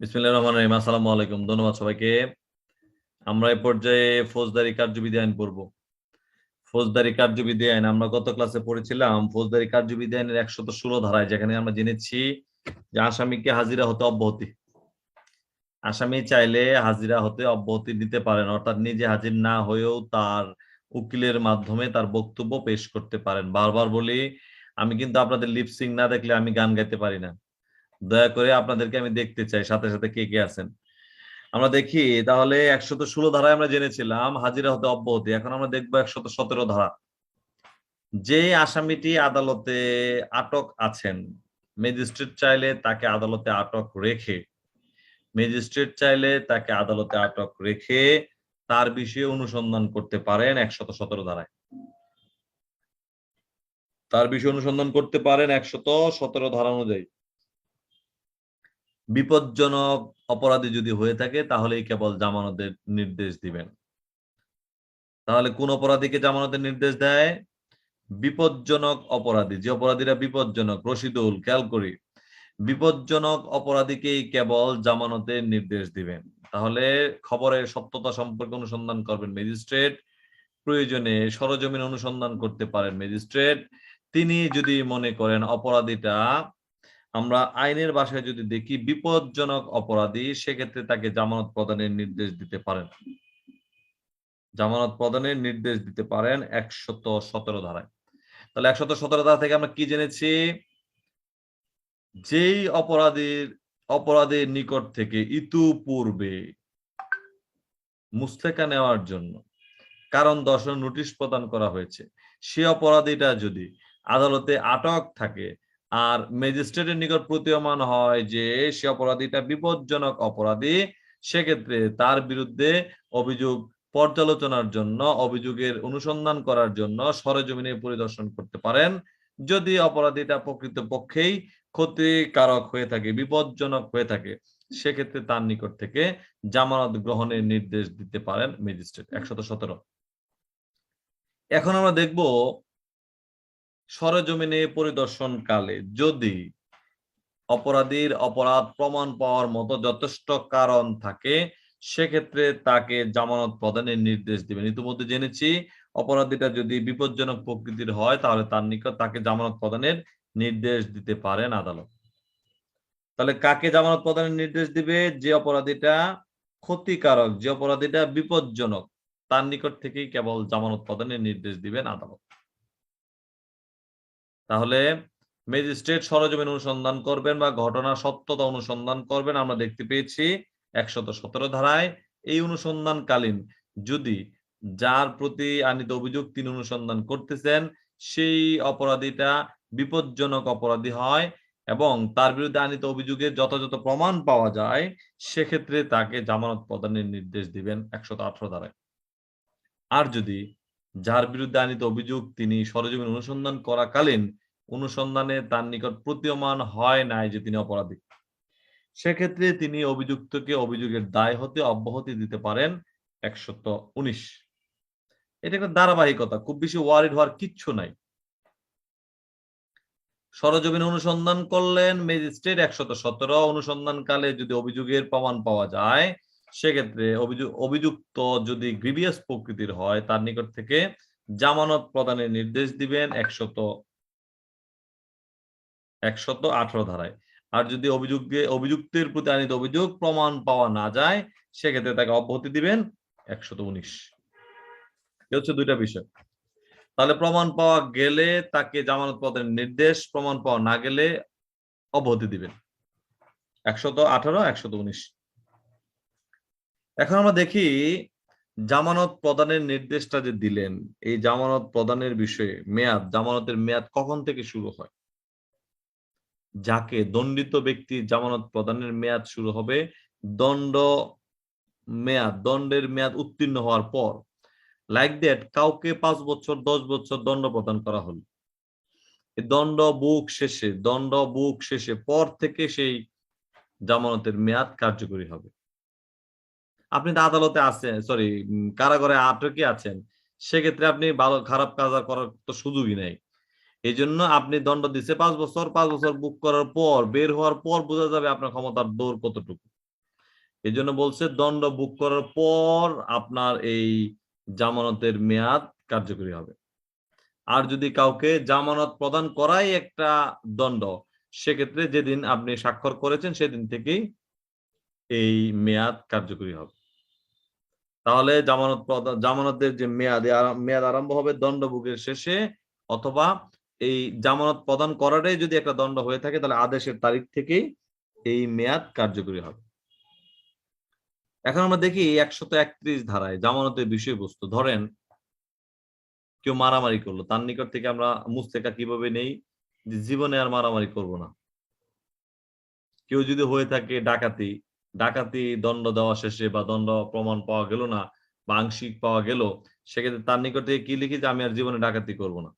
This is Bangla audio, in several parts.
আসসালামু আলাইকুম। ধন্যবাদ আমরা এই পর্যায়ে ফৌজদারি কার্যবিধি আইন পড়ব। ফৌজদারি কার্যবিধি আইন, আমরা ক্লাসে পড়েছিলাম, ফৌজদারি যেখানে আমরা জেনেছি যে আসামিকে হাজিরা হতে অব্যাহতি। আসামি চাইলে হাজিরা হতে অব্যাহতি দিতে পারেন, অর্থাৎ নিজে হাজির না হয়েও তার উকিলের মাধ্যমে তার বক্তব্য পেশ করতে পারেন। বারবার বলি, আমি কিন্তু আপনাদের লিপসিং না দেখলে আমি গান গাইতে পারি না। দয়া করে আপনাদেরকে আমি দেখতে চাই, সাথে সাথে কে কে আছেন। আমরা দেখি, তাহলে একশত ষোলো ধারায় আমরা জেনেছিলাম, হাজিরা হতে অব্যাহতি। এখন আমরা দেখব একশত সতেরো ধারা। যে আসামিটি আদালতে আটক আছেন, ম্যাজিস্ট্রেট চাইলে তাকে আদালতে আটক রেখে, ম্যাজিস্ট্রেট চাইলে তাকে আদালতে আটক রেখে তার বিষয়ে অনুসন্ধান করতে পারেন একশত সতেরো ধারায়। তার বিষয়ে অনুসন্ধান করতে পারেন একশত সতেরো ধারা অনুযায়ী। বিপজ্জনক অপরাধী যদি হয়ে থাকে, তাহলেই কেবল জামানতের নির্দেশ দিবেন। তাহলে কোন অপরাধীকে জামানতের নির্দেশ দেয়? বিপজ্জনক অপরাধী, যে অপরাধীরা বিপজ্জনক, রশিদুল খেয়াল করি বিপজ্জনক অপরাধীকেই কেবল জামানতের নির্দেশ দিবেন। তাহলে খবরের সত্যতা সম্পর্কে অনুসন্ধান করবেন ম্যাজিস্ট্রেট, প্রয়োজনে সরজমিন অনুসন্ধান করতে পারেন ম্যাজিস্ট্রেট। তিনি যদি মনে করেন অপরাধীটা আমরা আইনের ভাষায় যদি দেখি বিপজ্জনক অপরাধী, সেক্ষেত্রে তাকে জামানত প্রদানের নির্দেশ দিতে পারেন। জামানত প্রদানের নির্দেশ দিতে পারেন একশত সতেরো ধারায়। তাহলে একশত সতেরো ধারা থেকে আমরা কি জেনেছি? যেই অপরাধীর, অপরাধের নিকট থেকে ইতুপূর্বে মুস্তেকা নেওয়ার জন্য কারণ দর্শন নোটিশ প্রদান করা হয়েছে, সে অপরাধীটা যদি আদালতে আটক থাকে আর ম্যাজিস্ট্রেটের নিকট প্রতীয়মান হয় যে সে অপরাধীটা বিপজ্জনক অপরাধী, সেক্ষেত্রে তার বিরুদ্ধে অভিযোগ পর্যালোচনার জন্য, অভিযোগের অনুসন্ধান করার জন্য সরেজমিনে পরিদর্শন করতে পারেন। যদি অপরাধীটা প্রকৃত পক্ষেই ক্ষতিকারক হয়ে থাকে, বিপজ্জনক হয়ে থাকে, সেক্ষেত্রে তার নিকট থেকে জামানত গ্রহণের নির্দেশ দিতে পারেন ম্যাজিস্ট্রেট। একশত সতেরো। এখন আমরা দেখব সরেজমিনে পরিদর্শন কালে যদি অপরাধীর অপরাধ প্রমাণ পাওয়ার মতো যথেষ্ট কারণ থাকে, সেক্ষেত্রে তাকে জামানত প্রদানের নির্দেশ দিবেন। ইতিমধ্যে জেনেছি, অপরাধীটা যদি বিপজ্জনক প্রকৃতির হয়, তাহলে তার নিকট তাকে জামানত প্রদানের নির্দেশ দিতে পারেন আদালত। তাহলে কাকে জামানত প্রদানের নির্দেশ দিবে? যে অপরাধীটা ক্ষতিকারক, যে অপরাধীটা বিপজ্জনক, তার নিকট থেকেই কেবল জামানত প্রদানের নির্দেশ দিবেন আদালত। তাহলে ম্যাজিস্ট্রেট সরজমিন অনুসন্ধান করবেন বা ঘটনা সত্যতা অনুসন্ধান করবেন, আমরা দেখতে পেয়েছি একশত সতেরো ধারায় এই অনুসন্ধানকালীন যদি যার প্রতি আনিত অভিযোগ তিনি অনুসন্ধান করতেছেন, সেই অপরাধীটা বিপজ্জনক অপরাধী হয় এবং তার বিরুদ্ধে আনিত অভিযোগের যথাযথ প্রমাণ পাওয়া যায়, সেক্ষেত্রে তাকে জামানত প্রদানের নির্দেশ দিবেন একশত আঠারো ধারায়। আর যদি যার বিরুদ্ধে আনিত অভিযোগ তিনি সরজমিন অনুসন্ধান করাকালীন অনুসন্ধানে তার নিকট প্রতীয়মান হয় নাই যে তিনি অপরাধী। সেক্ষেত্রে তিনি অভিযুক্তকে অভিযোগের দায় হতে অব্যাহতি দিতে পারেন একশত উনিশ। এটা একটা ধারাবাহিকতা, খুব বেশি ওয়ারিড হওয়ার কিচ্ছু নাই। সরজমিন অনুসন্ধান করলেন ম্যাজিস্ট্রেট একশত সতেরো, অনুসন্ধানকালে যদি অভিযোগের প্রমাণ পাওয়া যায় সেক্ষেত্রে অভিযুক্ত যদি গ্রিভিয়াস প্রকৃতির হয়, তার নিকট থেকে জামানত প্রদানের নির্দেশ দিবেন একশত একশত আঠারো ধারায়। আর যদি অভিযোগে অভিযুক্তের প্রতি আনিত অভিযোগ প্রমাণ পাওয়া না যায়, সেক্ষেত্রে তাকে অব্যাহতি দিবেন একশত উনিশ। হচ্ছে দুইটা বিষয়। তাহলে প্রমাণ পাওয়া গেলে তাকে জামানত প্রদানের নির্দেশ প্রমাণ পাওয়া না গেলে অব্যাহতি দিবেন। একশত আঠারো, একশত উনিশ। এখন আমরা দেখি জামানত প্রদানের নির্দেশটা যে দিলেন, এই জামানত প্রদানের বিষয়ে মেয়াদ, জামানতের মেয়াদ কখন থেকে শুরু হয়? যাকে দণ্ডিত ব্যক্তি জামানত প্রদানের মেয়াদ শুরু হবে, দণ্ড মেয়াদ, দণ্ডের মেয়াদ উত্তীর্ণ হওয়ার পর। লাইক দ্যাট কাউকে পাঁচ বছর, দশ বছর দণ্ড প্রদান করা হলো। দণ্ড বুক শেষে, দণ্ড বুক শেষে পর থেকে সেই জামানতের মেয়াদ কার্যকরী হবে। আপনি তো আদালতে আছেন সরি কারাগারে আটকে আছেন, সেক্ষেত্রে আপনি ভালো, খারাপ কাজ করার তো সুযোগই নেই। এই জন্য আপনি দণ্ড দিচ্ছে পাঁচ বছর পাঁচ বছর বুক করার পর, বের হওয়ার পর বোঝা যাবে আপনার ক্ষমতার দৌড় কতটুকু। এই জন্য বলছে দণ্ড বুক করার পর আপনার এই জামানতের মেয়াদ কার্যকরী হবে। আর যদি কাউকে জামানত প্রদান করাই একটা দণ্ড, সেক্ষেত্রে যেদিন আপনি স্বাক্ষর করেছেন, সেদিন থেকেই এই মেয়াদ কার্যকরী হবে। তাহলে জামানত জামানতের যে মেয়াদ মেয়াদ আরম্ভ হবে দণ্ডভোগের শেষে, অথবা এই জামানত প্রদান করাটাই যদি একটা দণ্ড হয়ে থাকে, তাহলে আদেশের তারিখ থেকেই এই মেয়াদ কার্যকরী হবে। এখন আমরা দেখি একশত একত্রিশ ধারায় জামানতের বিষয়বস্তু। ধরেন, কেউ মারামারি করল, তার নিকট থেকে আমরা মুস্তেকা কীভাবে নেই? জীবনে আর মারামারি করব না। কেউ যদি হয়ে থাকে ডাকাতি ডাকাতি, দণ্ড দেওয়া শেষে বা দণ্ড প্রমাণ পাওয়া গেল না বা আংশিক পাওয়া গেল, সেক্ষেত্রে তার নিকট কি লিখি যে আমি আর জীবনে ডাকাতি করব না?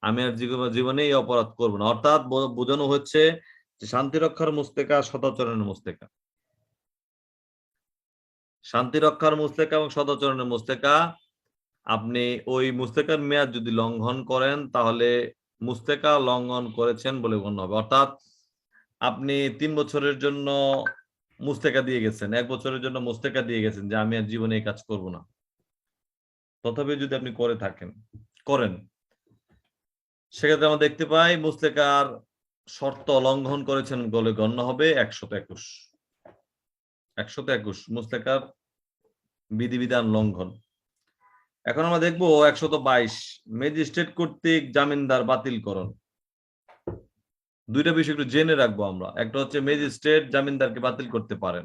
আমি আর জীব- জীবনে এই অপরাধ করব না। অর্থাৎ বোঝানো হচ্ছে যে শান্তি রক্ষার মুস্তেকা সদাচরণের মুস্তেকা। শান্তি রক্ষার মুস্তেকা এবং সদাচরণের মুস্তেকা, আপনি ওই মুস্তেকার মেয়াদ যদি লঙ্ঘন করেন, তাহলে মুস্তেকা লঙ্ঘন করেছেন বলে গণ্য হবে। অর্থাৎ আপনি তিন বছরের জন্য মুস্তেকা দিয়ে গেছেন। এক বছরের জন্য মুস্তেকা দিয়ে গেছেন যে আমি আর জীবনে এই কাজ করব না। তথাপি যদি আপনি করে থাকেন, করেন। সেক্ষেত্রে আমরা দেখতে পাই মুস্তেকার শর্ত লঙ্ঘন করেছেন বলে গণ্য হবে একশত একুশ। একশত একুশ মুস্তেকার বিধিবিধান লঙ্ঘন। এখন আমরা দেখব একশত বাইশ। ম্যাজিস্ট্রেট কর্তৃক জামিনদার বাতিলকরণ। দুইটা বিষয় একটু জেনে রাখব আমরা। একটা হচ্ছে ম্যাজিস্ট্রেট জামিনদারকে বাতিল করতে পারেন।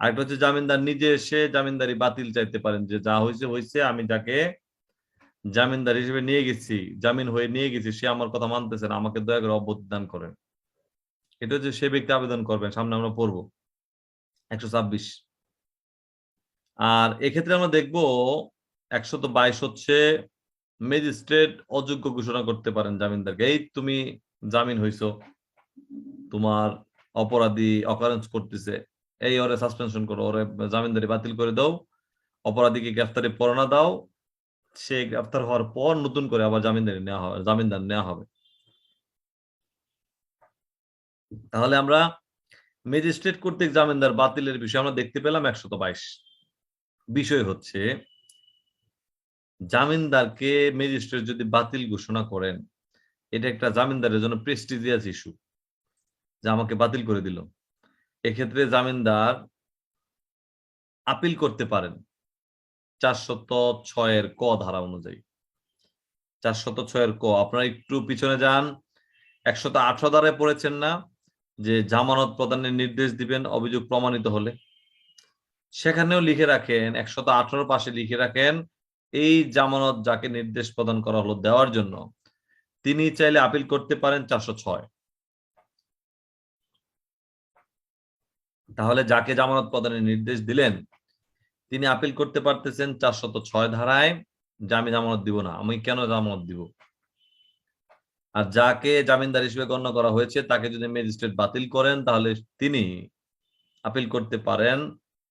আরেকটা হচ্ছে জামিনদার নিজে এসে জামিনদারি বাতিল চাইতে পারেন যে যা হয়েছে হয়েছে আমি যাকে জামিনদার হিসেবে নিয়ে গেছি, জামিন হয়ে নিয়ে গেছি, সে আমার কথা মানতেছে না, আমাকে দয়া করে অবদান দান করেন। এটা হচ্ছে সে ব্যক্তি আবেদন করবেন, সামনে আমরা পড়ব। একশো ছাব্বিশ। আর এক্ষেত্রে আমরা দেখব একশত বাইশ হচ্ছে ম্যাজিস্ট্রেট অযোগ্য ঘোষণা করতে পারেন জামিনদারকে। এই তুমি জামিন হইছো, তোমার অপরাধী অকারেন্স করতেছে, এই ওরে সাসপেনশন করো, ওরে জামিনদারি বাতিল করে দাও, অপরাধীকে গ্রেফতারি পরোয়ানা দাও, সে গ্রেফতার হওয়ার পর নতুন করে আবার জামিনদারি নেওয়া হবে, জামিনদার নেওয়া হবে। তাহলে আমরা ম্যাজিস্ট্রেট কর্তৃক জামিনদার বাতিলের বিষয়ে আমরা দেখতে পেলাম একশত বাইশ। বিষয় হচ্ছে, জামিনদারকে ম্যাজিস্ট্রেট যদি বাতিল ঘোষণা করেন এটা একটা জামিনদারের জন্য প্রেস্টিজিয়াস ইস্যু যে আমাকে বাতিল করে দিল। এক্ষেত্রে জামিনদার আপিল করতে পারেন চারশত ছয়ের ক ধারা অনুযায়ী। চারশত ছয়ের ক, আপনারা একটু পিছনে যান। একশত আঠারো ধারায় পড়েছেন না, যে জামানত প্রদানের নির্দেশ দিবেন অভিযোগ প্রমাণিত হলে। সেখানেও লিখে রাখেন, একশত আঠারো পাশে লিখে রাখেন, এই জামানত যাকে নির্দেশ প্রদান করা হলো দেওয়ার জন্য তিনি চাইলে আপিল করতে পারেন চারশো ছয়। তাহলে যাকে জামানত প্রদানের নির্দেশ দিলেন, তিনি আপিল করতে পারতেছেন চারশত ছয় ধারায়, যে আমি জামানত দিব না। আমি কেন জামানত দিব? আর যাকে জামিনদার হিসেবে গণ্য করা হয়েছে, তাকে যদি ম্যাজিস্ট্রেট বাতিল করেন, তাহলে তিনি আপিল করতে পারেন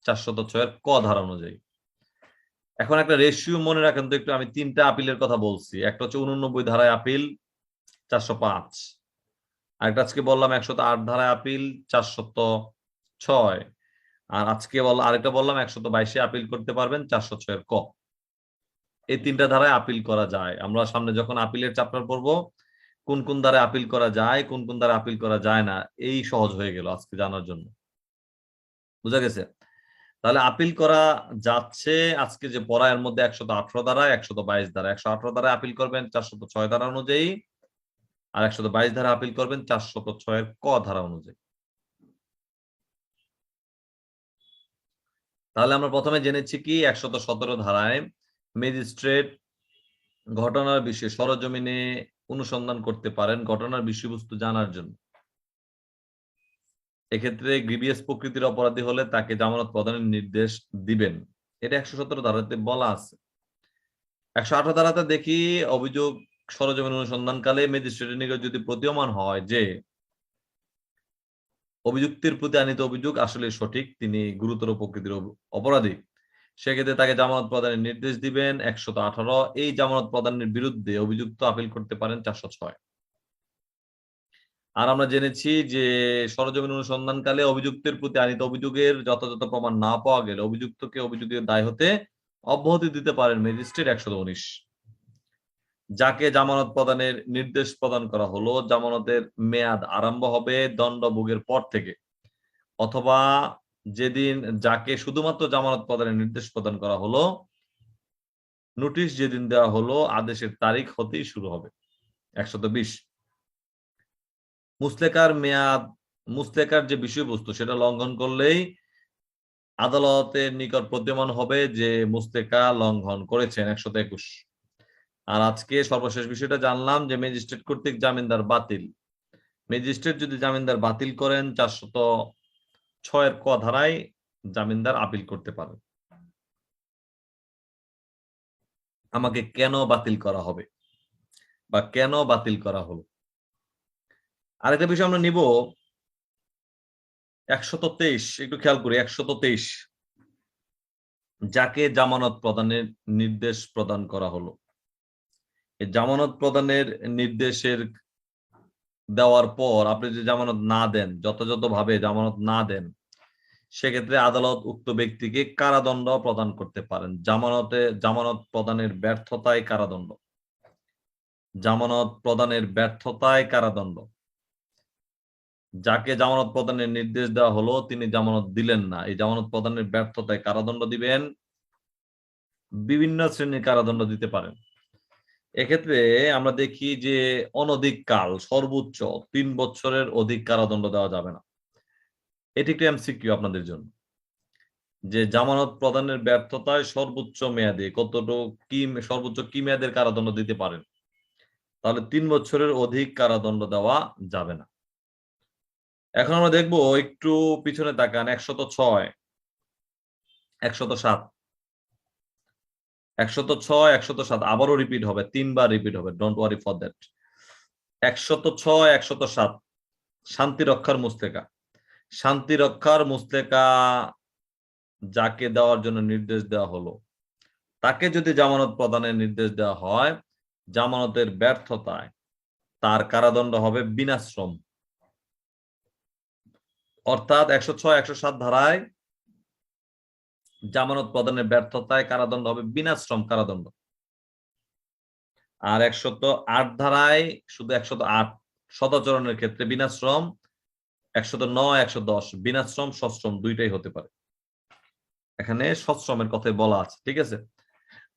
চারশত ছয়ের ক ধারা অনুযায়ী। এখন একটা রেশিও মনে রাখেন তো একটু, আমি তিনটা আপিলের কথা বলছি। একটা হচ্ছে উননব্বই ধারায় আপিল চারশো পাঁচ। আরেকটা আজকে বললাম একশত আট ধারায় আপিল চারশত ছয়। আর আজকে বল, আরেকটা বললাম একশত বাইশে আপিল করতে পারবেন, চারশো ছয়ের ক। এই তিনটা ধারায় আপিল করা যায়। আমরা সামনে যখন আপিলের চ্যাপ্টার পড়ব, কোন কোন দ্বারা আপিল করা যায়, কোন কোন দ্বারা আপিল করা যায় না, এই সহজ হয়ে গেল আজকে জানার জন্য। বুঝা গেছে? তাহলে আপিল করা যাচ্ছে আজকে যে পড়ায়ের মধ্যে একশত আঠারো দ্বারা একশত বাইশ দ্বারা একশো আঠারো দ্বারা আপিল করবেন চারশত ছয় ধারা অনুযায়ী। আর একশত বাইশ ধারা আপিল করবেন চারশত ছয়ের ক ধারা অনুযায়ী। তাহলে আমরা প্রথমে জেনেছি কি, একশত সতেরো ধারায় ম্যাজিস্ট্রেট ঘটনার বিষয়ে সরজমিনে অনুসন্ধান করতে পারেন ঘটনার বিষয়বস্তু জানার জন্য। এক্ষেত্রে গ্রিভিয়াস প্রকৃতির অপরাধী হলে তাকে জামানত প্রদানের নির্দেশ দিবেন। এটা একশো সতেরো ধারাতে বলা আছে। একশো আঠারো ধারাতে দেখি অভিযোগ সরজমিন অনুসন্ধানকালে ম্যাজিস্ট্রেটের নিকট যদি প্রতীয়মান হয় যে অভিযুক্তির প্রতি আনিত অভিযোগ আসলে সঠিক, তিনি গুরুতর প্রকৃতির অপরাধী, সেক্ষেত্রে তাকে জামানত প্রদানের নির্দেশ দিবেন একশত আঠারো। এই জামানত প্রদানের বিরুদ্ধে অভিযুক্ত আপিল করতে পারেন চারশো ছয়। আর আমরা জেনেছি যে সরজমিন অনুসন্ধানকালে অভিযুক্তের প্রতি আনিত অভিযোগের যথাযথ প্রমাণ না পাওয়া গেলে অভিযুক্তকে অভিযোগের দায় হতে অব্যাহতি দিতে পারেন ম্যাজিস্ট্রেট একশো উনিশ। যাকে জামানত প্রদানের নির্দেশ প্রদান করা হলো, জামানতের মেয়াদ আরম্ভ হবে দণ্ড ভোগের পর থেকে। অথবা যেদিন যাকে শুধুমাত্র জামানত প্রদানের নির্দেশ প্রদান করা হলো, নোটিশ যেদিন দেওয়া হলো, আদেশের তারিখ হতেই শুরু হবে। একশত বিশ। মুসলেকার মেয়াদ, মুসলেকার যে বিষয়বস্তু, সেটা লঙ্ঘন করলেই আদালতের নিকট প্রতীয়মান হবে যে মুস্তেকা লঙ্ঘন করেছেন। একশত একুশ। আর আজকে সর্বশেষ বিষয়টা জানলাম যে ম্যাজিস্ট্রেট কর্তৃক জামিনদার বাতিল। ম্যাজিস্ট্রেট যদি জামিনদার বাতিল করেন, চারশত ছয়ের ক ধারায় জামিনদার আপিল করতে পারে। আমাকে কেন বাতিল করা হবে? বা কেন বাতিল করা হলো? আরেকটা বিষয় আমরা নিব। একশত তেইশ, একটু খেয়াল করি, একশত তেইশ। যাকে জামানত প্রদানের নির্দেশ প্রদান করা হলো। জামানত প্রদানের নির্দেশের দেওয়ার পর আপনি যদি জামানত না দেন, যথাযথভাবে জামানত না দেন, সেক্ষেত্রে আদালত উক্ত ব্যক্তিকে কারাদণ্ড প্রদান করতে পারেন। জামানতে, জামানত প্রদানের ব্যর্থতায় কারাদণ্ড। জামানত প্রদানের ব্যর্থতায় কারাদণ্ড। যাকে জামানত প্রদানের নির্দেশ দেওয়া হলো, তিনি জামানত দিলেন না। এই জামানত প্রদানের ব্যর্থতায় কারাদণ্ড দিবেন। বিভিন্ন শ্রেণির কারাদণ্ড দিতে পারেন। এক্ষেত্রে আমরা দেখি যে অনধিক কাল, সর্বোচ্চ তিন বছরের অধিক কারাদণ্ড দেওয়া যাবে না। এটি একটি এমসিকিউ আপনাদের জন্য। যে জামানত প্রদানের ব্যর্থতায় সর্বোচ্চ মেয়াদে কতটুকু কি, সর্বোচ্চ কি মেয়াদের কারাদণ্ড দিতে পারেন? তাহলে তিন বছরের অধিক কারাদণ্ড দেওয়া যাবে না। এখন আমরা দেখব একটু পিছনে তাকান, একশত ছয়, একশত সাত। একশত ছয়, একশত সাত, আবারও রিপিট হবে, তিনবার রিপিট হবে ডোন্ট ওয়ারি ফর দ্যাট একশত ছয়, একশত সাত, শান্তি রক্ষার মুস্তেকা শান্তি রক্ষার মুস্তেকা যাকে দেওয়ার জন্য নির্দেশ দেওয়া হলো। তাকে যদি জামানত প্রদানের নির্দেশ দেওয়া হয়, জামানতের ব্যর্থতায় তার কারাদণ্ড হবে বিনাশ্রম। অর্থাৎ একশো ছয় একশো সাত ধারায় জামানত প্রদানের ব্যর্থতায় কারাদণ্ড হবে বিনাশ্রম কারাদণ্ড। আর একশত আট ধারায় শুধু একশত আট সদাচরণের ক্ষেত্রে বিনাশ্রম একশত নয় একশো দশ বিনাশ্রম সশ্রম দুইটাই হতে পারে। এখানে সশ্রমের কথাই বলা আছে, ঠিক আছে?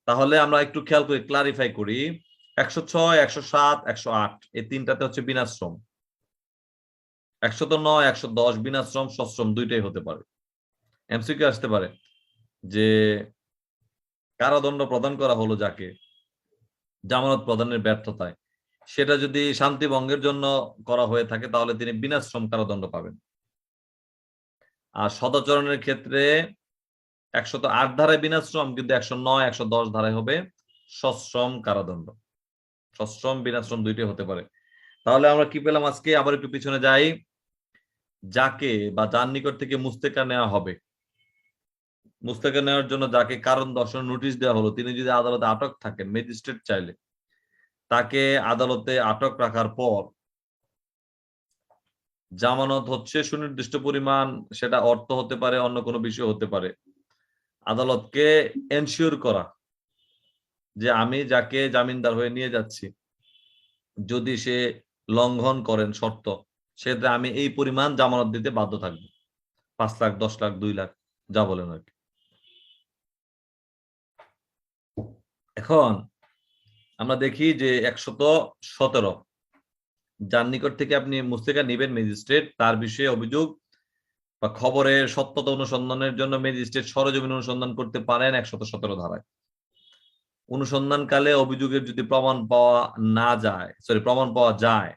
তাহলে আমরা একটু খেয়াল করি ক্লারিফাই করি, একশো ছয়, একশো সাত, একশো আট, এই তিনটাতে হচ্ছে বিনাশ্রম একশত নয় একশো দশ বিনাশ্রম সশ্রম দুইটাই হতে পারে। এমসিকিউ আসতে পারে। যে কারাদণ্ড প্রদান করা হলো যাকে, জামানত প্রদানের ব্যর্থতায়, সেটা যদি শান্তি ভঙ্গের জন্য করা হয়ে থাকে, তাহলে তিনি বিনাশ্রম কারাদণ্ড পাবেন। আর সদাচরণের ক্ষেত্রে একশত আট ধারায় বিনাশ্রম, কিন্তু একশো নয়, একশো দশ ধারায় হবে সশ্রম কারাদণ্ড। সশ্রম, বিনাশ্রম দুইটাই হতে পারে। তাহলে আমরা কি পেলাম আজকে? আবার একটু পিছনে যাই। যাকে বা যার নিকট থেকে মুস্তেকা নেওয়া হবে মুস্তাকা নেওয়ার জন্য যাকে কারণ দর্শন নোটিশ দেওয়া হলো, তিনি যদি আদালতে আটক থাকেন ম্যাজিস্ট্রেট চাইলে, তাকে আদালতে আটক রাখার পর জামানত হচ্ছে সুনির্দিষ্ট পরিমাণ, সেটা অর্থ হতে পারে, অন্য কোনো বিষয় হতে পারে। আদালতকে এনশিওর করা যে আমি যাকে জামিনদার হয়ে নিয়ে যাচ্ছি, যদি সে লঙ্ঘন করেন শর্ত সেক্ষেত্রে আমি এই পরিমাণ জামানত দিতে বাধ্য থাকব। পাঁচ লাখ, দশ লাখ, দুই লাখ, যা বলেন আর কি। এখন আমরা দেখি যে একশত সতেরো যার নিকট থেকে আপনি মুস্তিকা নিবেন ম্যাজিস্ট্রেট, তার বিষয়ে অভিযোগ বা খবরের সত্যতা অনুসন্ধানের জন্য ম্যাজিস্ট্রেট সরজমিন অনুসন্ধান করতে পারেন একশত সতেরো ধারায়। অনুসন্ধানকালে অভিযোগের যদি প্রমাণ পাওয়া না যায় সরি প্রমাণ পাওয়া যায়,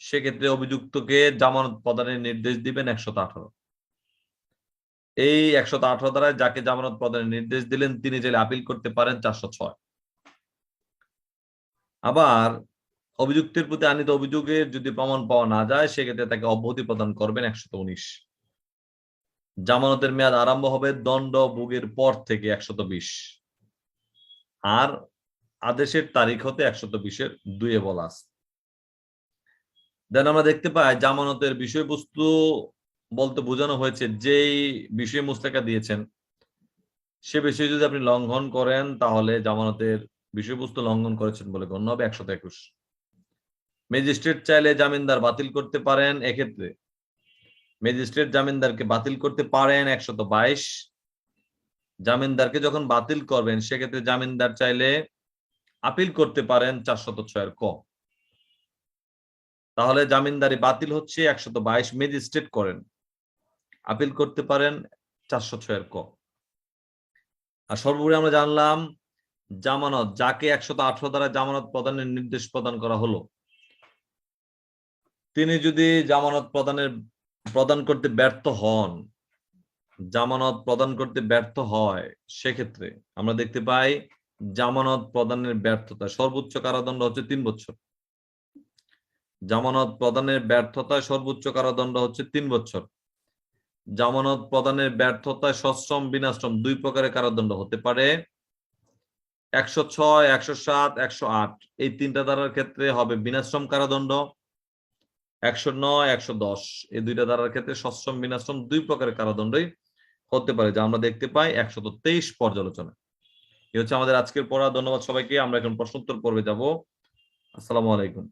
সেক্ষেত্রে অভিযুক্তকে জামানত প্রদানের নির্দেশ দিবেন একশত আঠারো। এই একশত আঠারো দ্বারা যাকে জামানত প্রদানের নির্দেশ দিলেন, তিনি জেলে আপিল করতে পারেন চারশো ছয়। আবার অভিযুক্তের প্রতি আনিত অভিযোগের যদি প্রমাণ পাওয়া না যায়, সেক্ষেত্রে তাকে অব্যাহতি প্রদান করবেন একশত উনিশ। জামানতের মেয়াদ আরম্ভ হবে দণ্ড ভোগের পর থেকে একশত বিশ। আর আদেশের তারিখ হতে একশত বিশের দুয়ে বলা দেন আমরা দেখতে পাই জামানতের বিষয়বস্তু বলতে বোঝানো হয়েছে, যেই বিষয়ে মুস্তাকা দিয়েছেন, সে বিষয়ে যদি আপনি লঙ্ঘন করেন, তাহলে জামানতের বিষয়বস্তু লঙ্ঘন করেছেন বলে গণ্য হবে একশত একুশ। ম্যাজিস্ট্রেট চাইলে জামিনদার বাতিল করতে পারেন, এক্ষেত্রে ম্যাজিস্ট্রেট জামিনদারকে বাতিল করতে পারেন একশত বাইশ। জামিনদারকে যখন বাতিল করবেন, সেক্ষেত্রে জামিনদার চাইলে আপিল করতে পারেন চারশত ছয়ের ক তাহলে জামিনদারি বাতিল হচ্ছে, একশত বাইশ ম্যাজিস্ট্রেট করেন, আপিল করতে পারেন চারশো ছয়ের ক আর সর্বোপরি আমরা জানলাম জামানত, যাকে একশত আঠারো দ্বারা জামানত প্রদানের নির্দেশ প্রদান করা হলো। তিনি যদি জামানত প্রদানের, প্রদান করতে ব্যর্থ হন, জামানত প্রদান করতে ব্যর্থ হয়, সেক্ষেত্রে আমরা দেখতে পাই জামানত প্রদানের ব্যর্থতা, সর্বোচ্চ কারাদণ্ড হচ্ছে তিন বছর। জামানত প্রদানের ব্যর্থতায় সর্বোচ্চ কারাদণ্ড হচ্ছে তিন বছর। জামানত প্রদানের ব্যর্থতায় সশ্রম, বিনাশ্রম দুই প্রকারের কারাদণ্ড হতে পারে। একশো ছয়, একশো সাত, একশো আট। এই তিনটা ধারার ক্ষেত্রে হবে বিনাশ্রম কারাদণ্ড, একশো নয়, একশো দশ। এই দুইটা ধারার ক্ষেত্রে সশ্রম বিনাশ্রম দুই প্রকারের কারাদণ্ডই হতে পারে, যা আমরা দেখতে পাই একশত তেইশ পর্যালোচনা এই হচ্ছে আমাদের আজকের পড়া। ধন্যবাদ সবাইকে। আমরা এখন প্রশ্নোত্তর পর্বে যাব। আসসালামু আলাইকুম।